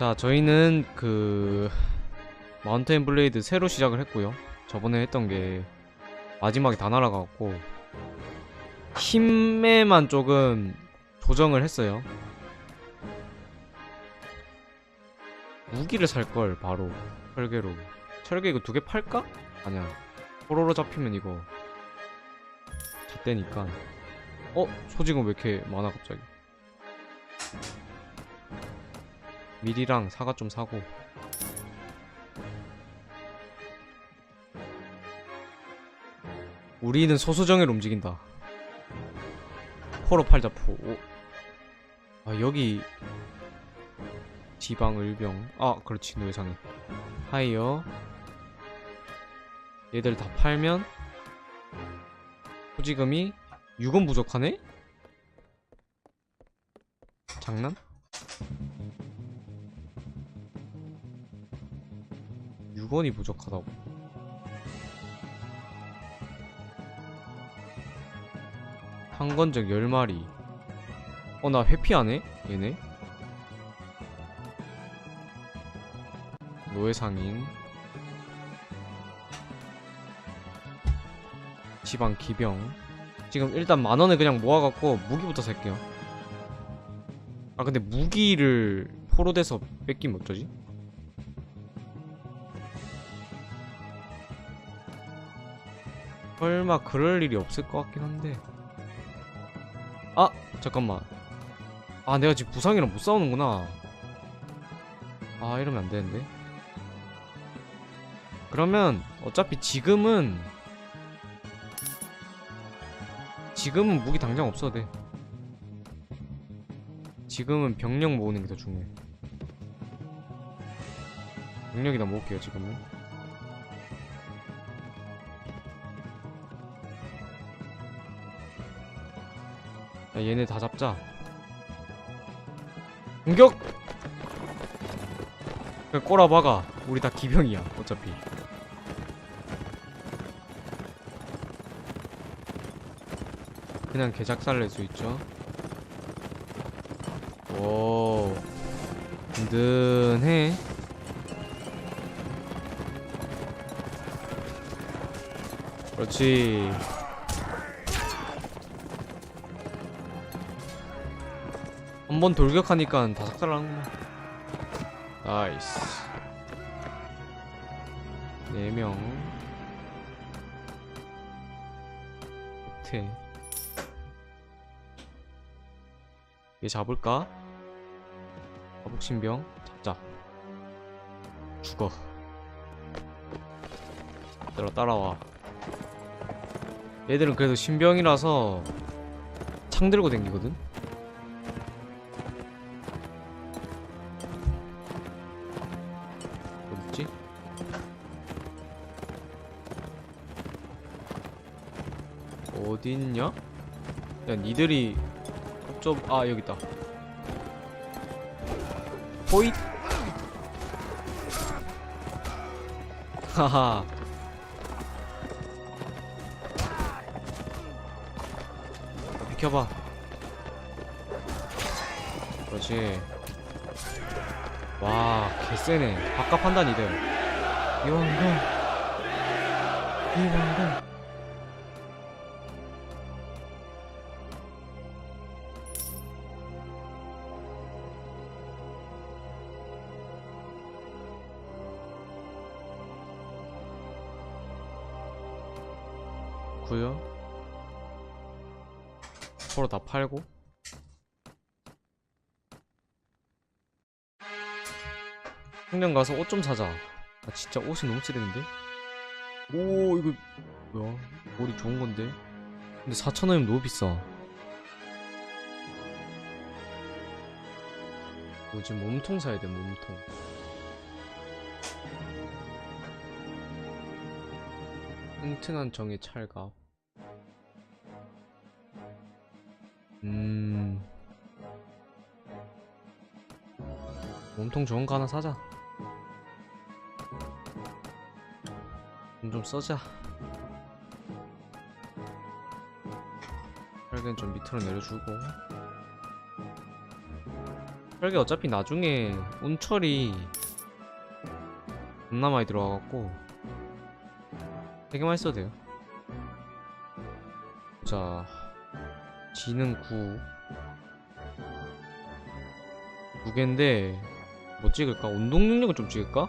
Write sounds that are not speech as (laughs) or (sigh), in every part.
자, 저희는 그 마운테인 블레이드 새로 시작을 했고요. 저번에 했던 게 마지막에 다 날아가고 힘에만 조금 조정을 했어요. 무기를 살걸 바로 철개로. 철개 이거 두 개 팔까? 아니야. 포로로 잡히면 이거 잣대니까. 어? 소지금 왜 이렇게 많아 갑자기? 밀이랑 사과 좀 사고. 우리는 소수정예로 움직인다. 포로 팔자 포. 오. 아 여기. 지방 을병. 아 그렇지. 노예상이 하이어. 얘들 다 팔면 소지금이 6원 부족하네? 장난? 원이 부족하다고. 한건적 10마리. 어 나 회피하네? 얘네? 노예상인. 지방 기병. 지금 일단 만원을 그냥 모아갖고 무기부터 살게요. 아 근데 무기를 포로돼서 뺏기면 어쩌지? 설마 그럴 일이 없을 것 같긴 한데. 아 잠깐만. 아 내가 지금 부상이랑 못 싸우는구나. 아 이러면 안 되는데. 그러면 어차피 지금은 지금은 무기 당장 없어도 돼. 지금은 병력 모으는 게 더 중요해. 병력이나 모을게요 지금은 야, 얘네 다 잡자. 공격! 그냥 꼬라박아. 우리 다 기병이야, 어차피. 그냥 개작살 낼수 있죠. 오, 든든해. 그렇지. 한 번 돌격하니까 다 삭살하는구나 나이스. 4명. 끝에 얘 잡을까? 거북신병? 잡자. 죽어. 얘들아 따라와. 얘들은 그래도 신병이라서 창 들고 댕기거든? 어딨냐? 야 니들이 좀... 아 여기 있다. 호잇! 하하. 비켜봐. 그렇지. 와 개쎄네. 바깥 판단 이들. 이왕건 이왕 건 구요 서로 다 팔고 흥령 가서 옷 좀 사자. 아 진짜 옷이 너무 찌르는데? 오 이거 뭐야? 머리 좋은 건데? 근데 4,000원이면 너무 비싸. 지금 몸통 사야 돼 몸통. 튼튼한 정의 찰갑. 음. 몸통 좋은 거 하나 사자. 돈좀 써자. 혈견 좀 밑으로 내려주고. 철개 어차피 나중에 운철이 겁나 많이 들어와갖고 세 개만 있어도 돼요 자 지는 9 무게인데 뭐 찍을까? 운동 능력을 좀 찍을까?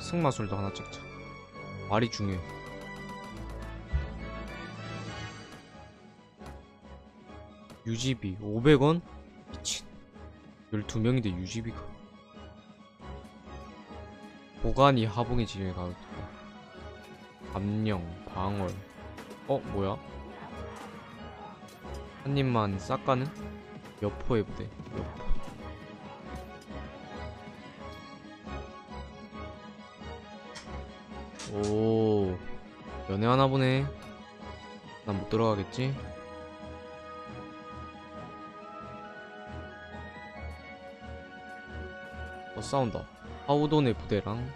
승마술도 하나 찍자 말이 중요해 유지비 500원? 미친 12명인데 유지비가 보관이 하봉의 지형에 가득하 암령 방월 어 뭐야? 한 입만 싹 가는? 여포의 부대 여포. 오 연애하나 보네. 난 못 들어가겠지? 어 싸운다. 하우돈의 부대랑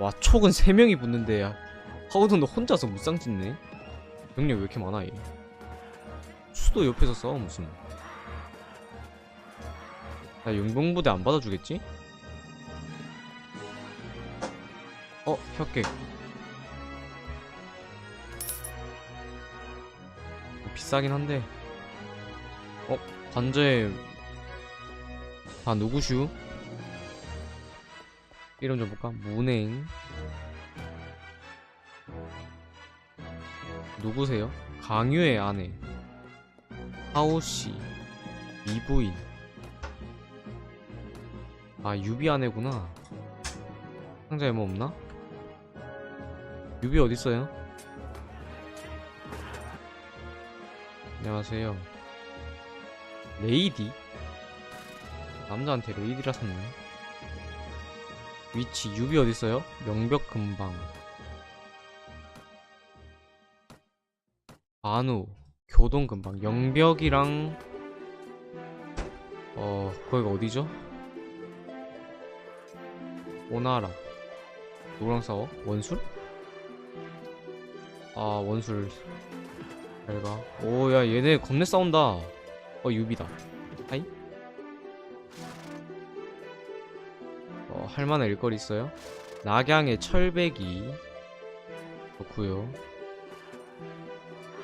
와 촉은 3명이 붙는데 야. 하우돈은 혼자서 무쌍 짓네? 병력 왜 이렇게 많아 얘? 수도 옆에서 싸워 무슨. 나 용병부대 안 받아주겠지? 어 혁객 비싸긴 한데. 어 관저에 다 누구슈? 이름 좀 볼까? 문행 누구세요? 강유의 아내 하오씨 미부인 아 유비 아내구나 상자에 뭐 없나? 유비 어딨어요? 안녕하세요 레이디? 남자한테 레이디라 샀네 위치 유비 어딨어요? 명벽 근방 반우 교동 근방 영벽이랑 어 거기가 어디죠? 오나라 누구랑 싸워? 원술? 아 원술 잘가 오야 얘네 겁내 싸운다 어 유비다 하이 할만한 일거리 있어요? 낙양의 철배기. 좋구요.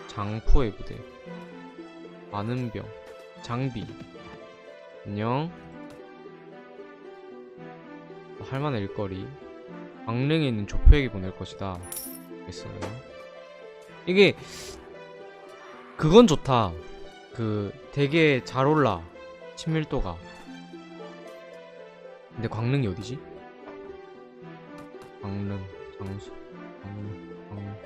장포의 부대. 많은 병. 장비. 안녕. 어, 할만한 일거리. 강릉에 있는 조표에게 보낼 것이다. 됐어요. 이게 그건 좋다. 그 되게 잘 올라. 친밀도가 근데 광릉이 어디지? 광릉 장수 광릉 광릉.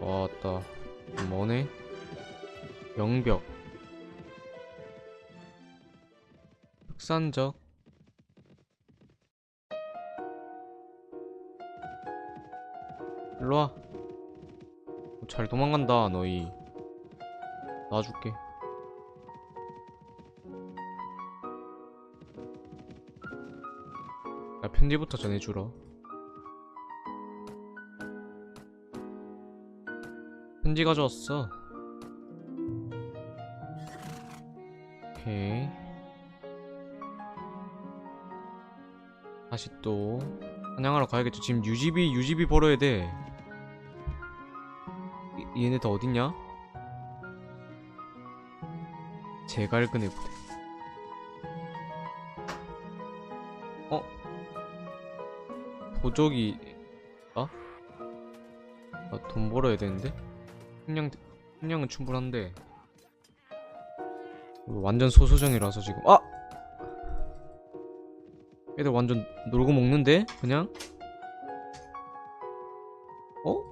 왔다. 뭐네? 영벽. 흑산적? 일로와. 잘 도망간다 너희. 놔줄게 편지부터 전해주라 편지 가져왔어. 오케이. 다시 또 사냥하러 가야겠죠. 지금 유지비 유지비 벌어야 돼. 이- 얘네 다 어딨냐? 제갈근의 부대 도적이 아? 나돈 벌어야 되는데? 식량, 식량은 충분한데 완전 소소정이라서 지금 아! 애들 완전 놀고 먹는데? 그냥? 어?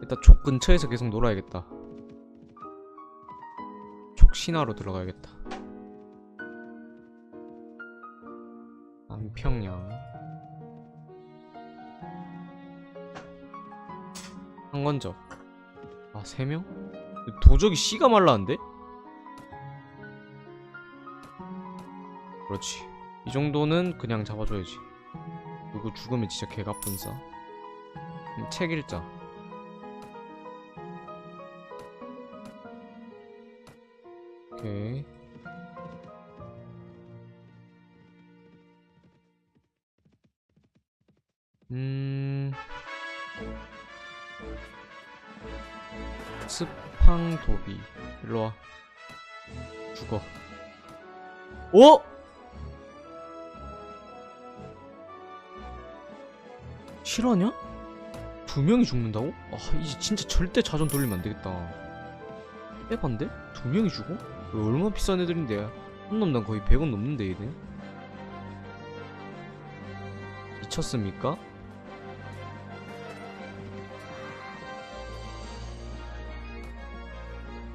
일단 촉 근처에서 계속 놀아야겠다 촉 신화로 들어가야겠다 안평양 한건적 아 3명? 도적이 씨가 말라는데? 그렇지. 이 정도는 그냥 잡아줘야지. 누구 죽으면 진짜 개가뿐싸. 음, 책 읽자 죽어 오! 실화냐? 두 명이 죽는다고? 아 이제 진짜 절대 자전 돌리면 안 되겠다 빼반데? 두 명이 죽어? 얼마나 비싼 애들인데 한 놈당 거의 100원 넘는데 얘네 미쳤습니까?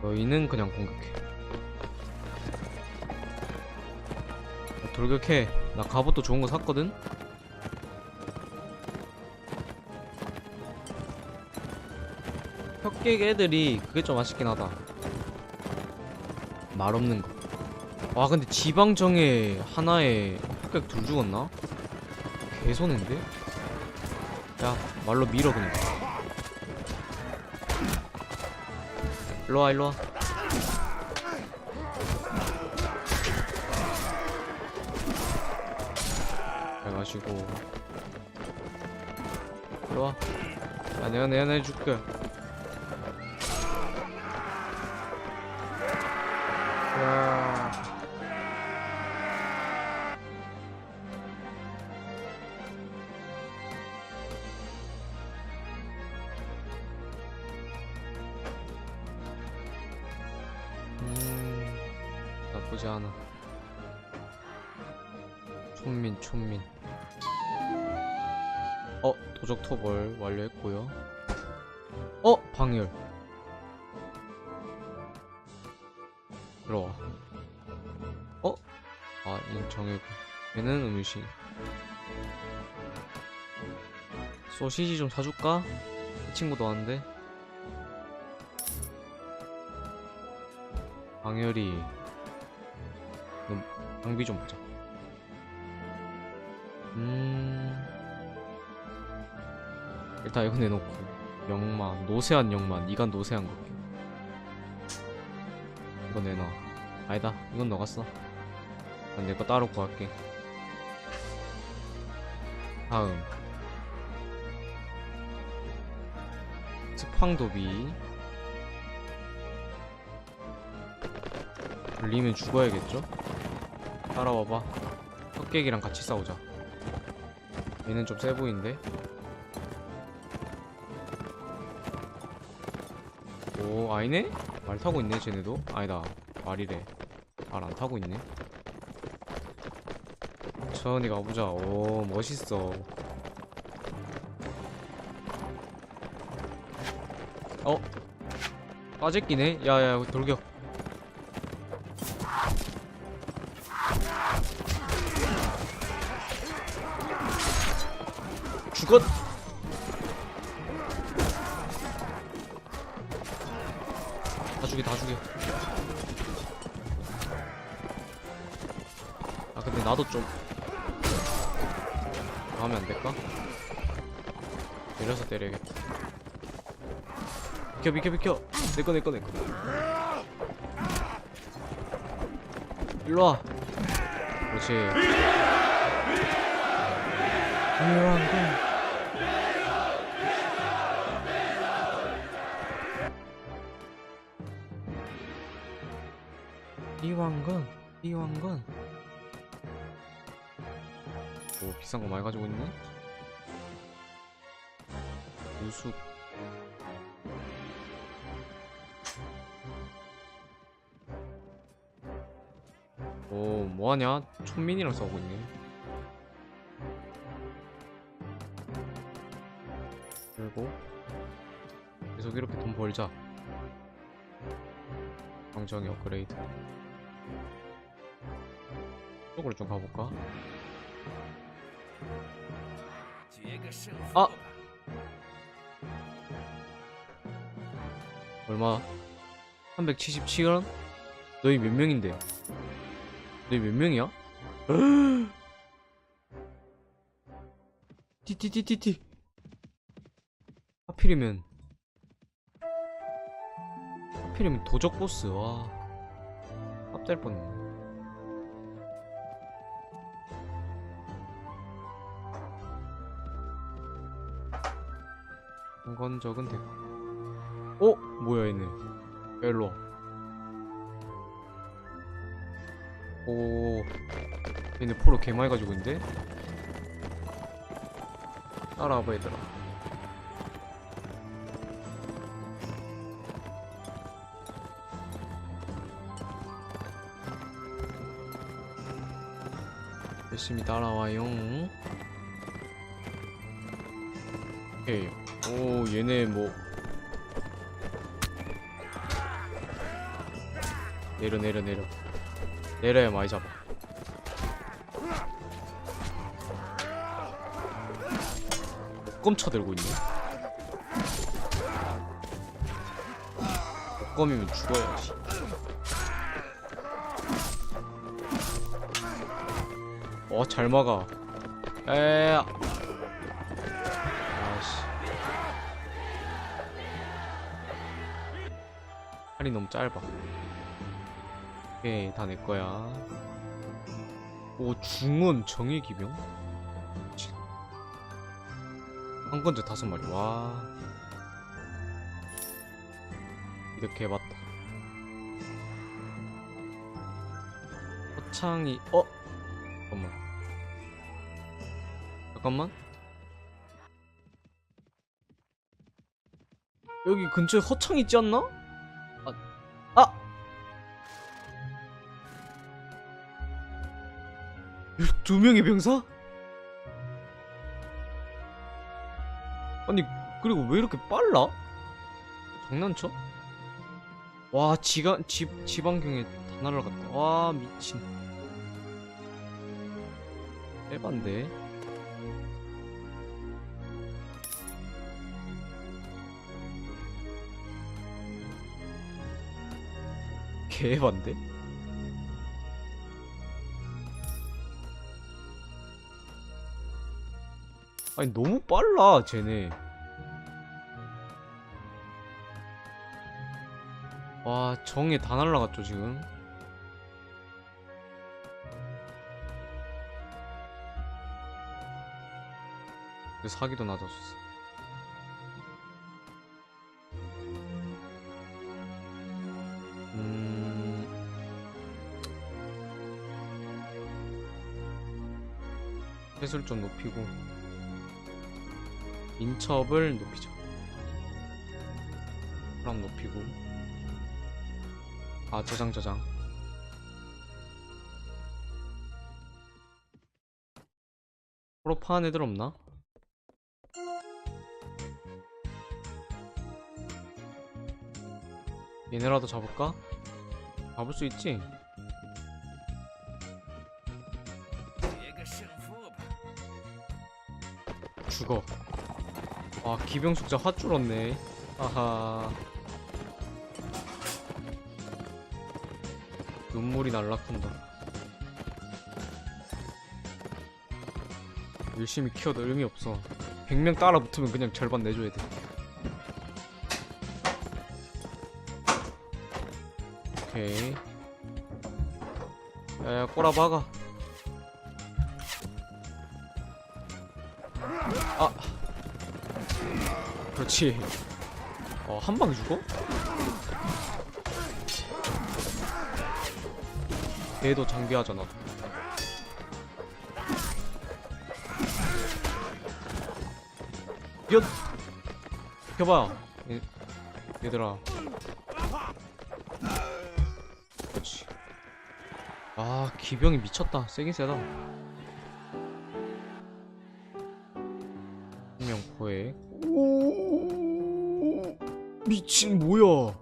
너희는 그냥 공격해 돌격해 나 갑옷도 좋은 거 샀거든? 혁객 애들이 그게 좀 아쉽긴 하다 말 없는 거와 근데 지방정에 하나에 혁객 둘 죽었나? 개손인데? 야 말로 밀어 그냥 일로와 일로와 해가지고. 일로와. 야 내가 내가 내줄게. 야 어, 도적 토벌 완료했고요. 어, 방열. 들어와. 어? 아, 인정해고. 얘는 음식. 소시지 좀 사줄까? 이 친구도 왔는데. 방열이 그럼 장비 좀 보자 일단 이거 내놓고. 영마 노세한 영마 니가 노세한 거 이거 내놔. 아니다. 이건 너가 써 난내 거 따로 구할게. 다음. 스팡도비. 걸리면 죽어야겠죠? 따라와봐. 흑객이랑 같이 싸우자. 얘는 좀 세 보이는데 오 아니네? 말 타고 있네 쟤네도 아니다 말이래 말 안 타고 있네 천천히 가보자 오 멋있어 어? 빠질기네? 야야 돌격 죽었 다 죽여 다 죽여. 아 근데 나도 좀 하면 안 될까? 내려서 때려야겠다. 비켜 비켜 비켜. 내꺼 내꺼 내꺼 일로와. 그렇지. 이왕군 이왕군 이왕군 오 비싼 거 많이 가지고 있네. 우수. 오 뭐하냐? 촌민이랑 싸우고 있네. 그리고 계속 이렇게 돈 벌자. 방정이 업그레이드 쪽으로 좀 가볼까? 아! 얼마? 377원? 너희 몇 명인데? 너희 몇 명이야? (gasps) 티티티티티 하필이면 하필이면 도적 보스 와 깜짝 뻔했네 한건적은 됐고 어? 뭐야 얘네? 야, 일로 와. 오, 얘네 포로 개 많이 가지고 있는데? 따라와봐 얘들아 열심히 따라와요. 오케이. 오 얘네 뭐. 내려 내려 내려. 내려야 많이 잡아. 목검 쳐들고 있네. 목검이면 죽어야지 어 잘 막아. 에아. 아씨. 팔이 너무 짧아. 오케이 다 내 거야. 오 중원 정예 기병? 미친. 한 건제 다섯 마리. 와. 이렇게 해봤다. 허창이 어 잠깐만 여기 근처에 허창 있지 않나? 아, 아! 두 명의 병사? 아니 그리고 왜 이렇게 빨라? 장난쳐? 와 지가 지 지방경에 다 날아갔다. 와 미친. 에반데. 개반데? 아니 너무 빨라 쟤네. 와 정에 다 날라갔죠 지금. 사기도 낮아졌어 횟을 좀 높이고 인첩을 높이자. 그럼 높이고. 아, 저장, 저장. 프로 파는 애들 없나? 얘네라도 잡을까? 잡을 수 있지? 죽어. 아 기병 숫자 확 줄었네. 아하. 눈물이 날락한다. 열심히 키워도 의미 없어. 100명 따라 붙으면 그냥 절반 내줘야 돼. 오케이. 야야 꼬라 박아. 아. 그렇지. 어, 한 방에 죽어? 얘도 장비하잖아. 엿! 켜봐. 얘, 얘들아. 그렇지. 아, 기병이 미쳤다. 세긴 세다. 미친 뭐야?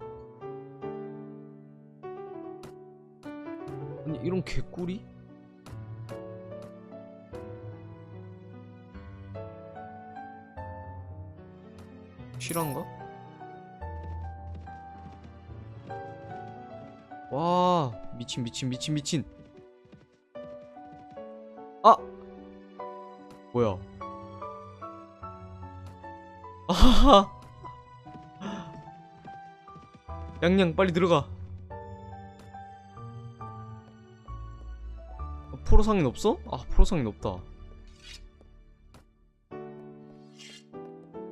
아니 이런 개꿀이? 실한가? 와 미친 미친 미친 미친 아 뭐야 아하하 양양 빨리 들어가. 아, 포로상인 없어? 아 포로상인 없다.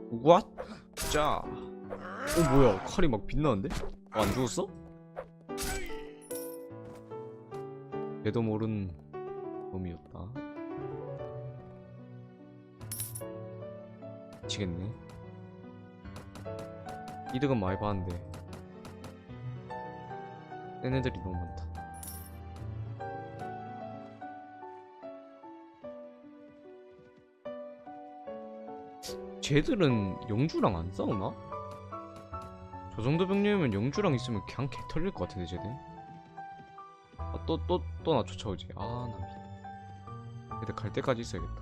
우와 짜어 뭐야? 칼이 막 빛나는데? 어, 안 죽었어? 얘도 모르는 놈이었다. 미치겠네. 이득은 많이 봤는데 센 애들이 너무 많다. 쟤들은 영주랑 안 싸우나? 저 정도 병력이면 영주랑 있으면 그냥 개 털릴 것 같은데 쟤들. 아, 또 또 또 나 쫓아오지. 아나 미 얘들 갈 때까지 있어야겠다.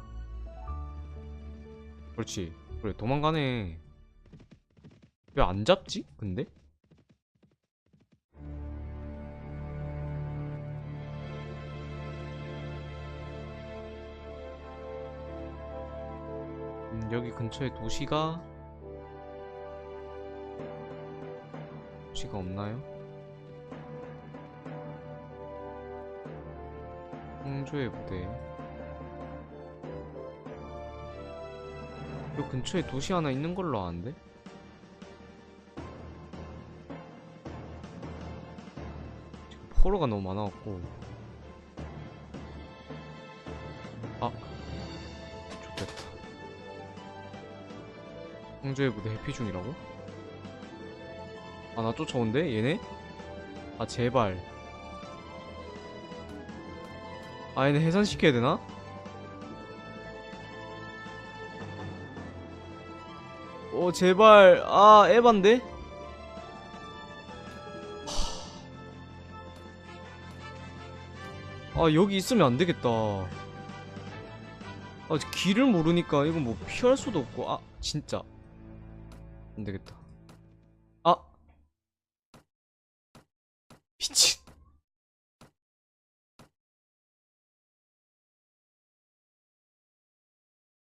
그렇지. 그래 도망가네. 왜 안 잡지? 근데? 근처에 도시가 도시가 없나요? 홍조의 부대 요 근처에 도시 하나 있는 걸로 아는데? 포로가 너무 많아갖고 홍조의 부대 해피 중이라고? 아 나 쫓아온대 얘네? 아 제발 아 얘네 해산시켜야 되나? 어 제발 아 에반데? 아 여기 있으면 안 되겠다 아 길을 모르니까 이건 뭐 피할 수도 없고 아 진짜 안 되겠다. 아. 미친.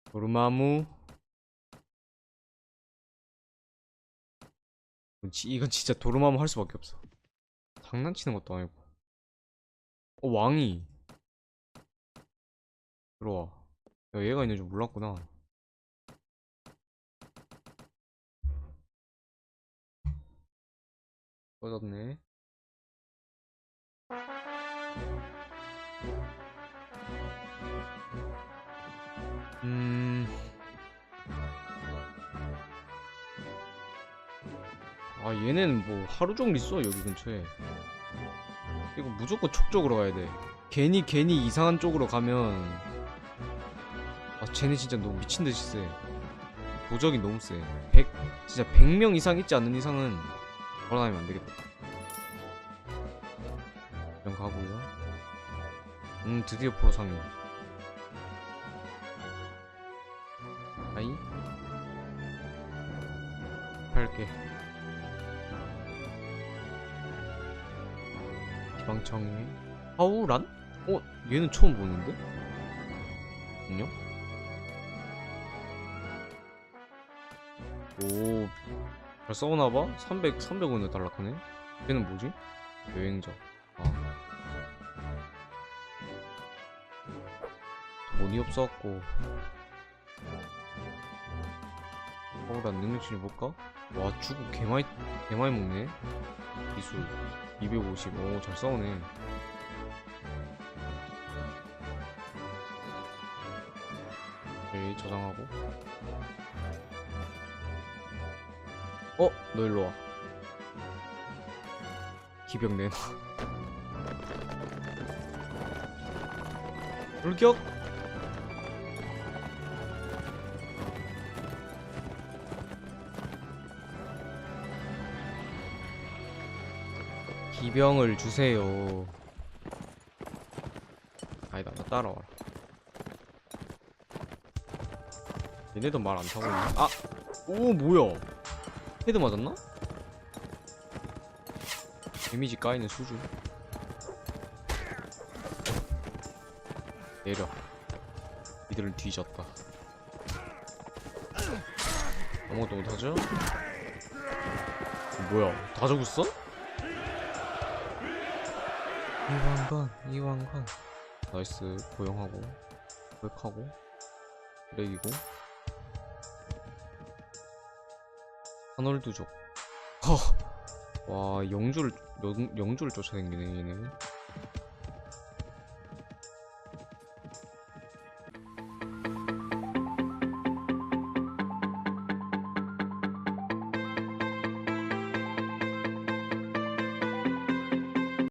도르마무. 이건 진짜 도르마무 할 수밖에 없어. 장난치는 것도 아니고. 어 왕이. 들어와. 야 얘가 있는 줄 몰랐구나 꺼졌네. 음... 아 얘네는 뭐 하루 종일 있어 여기 근처에. 이거 무조건 촉 쪽으로 가야 돼. 괜히 괜히 이상한 쪽으로 가면. 아 쟤네 진짜 너무 미친듯이 세 도적이 너무 세 100, 진짜 100명 이상 있지 않는 이상은 돌아다니면 안 되겠다 이런 가고요 음 드디어 프로상이 아이 8개 기방청이 하우란? 어? 얘는 처음 보는데? 안녕? 오, 잘 싸우나봐? 300, 300원에 달락하네? 얘는 뭐지? 여행자. 아. 돈이 없어갖고. 하우란 능력치를 볼까? 와, 주고 개많이, 개많이 먹네? 기술. 250. 오, 잘 싸우네. 오케이, 저장하고. 어? 너 일로 와. 기병 내놔. (laughs) 불격! 기병을 주세요. 아니다, 나 따라와라. 얘네도 말 안 타고 있네. 아! 오, 뭐야? 헤드 맞았나? 데미지 까이는 수준. 내려. 이들은 뒤졌다. 아무것도 못하죠? 어, 뭐야 다 죽었어? 이왕관 이왕관 나이스 고용하고 백하고 렉이고 하널두족 허. 와 영주를 영, 영주를 쫓아다니네 얘네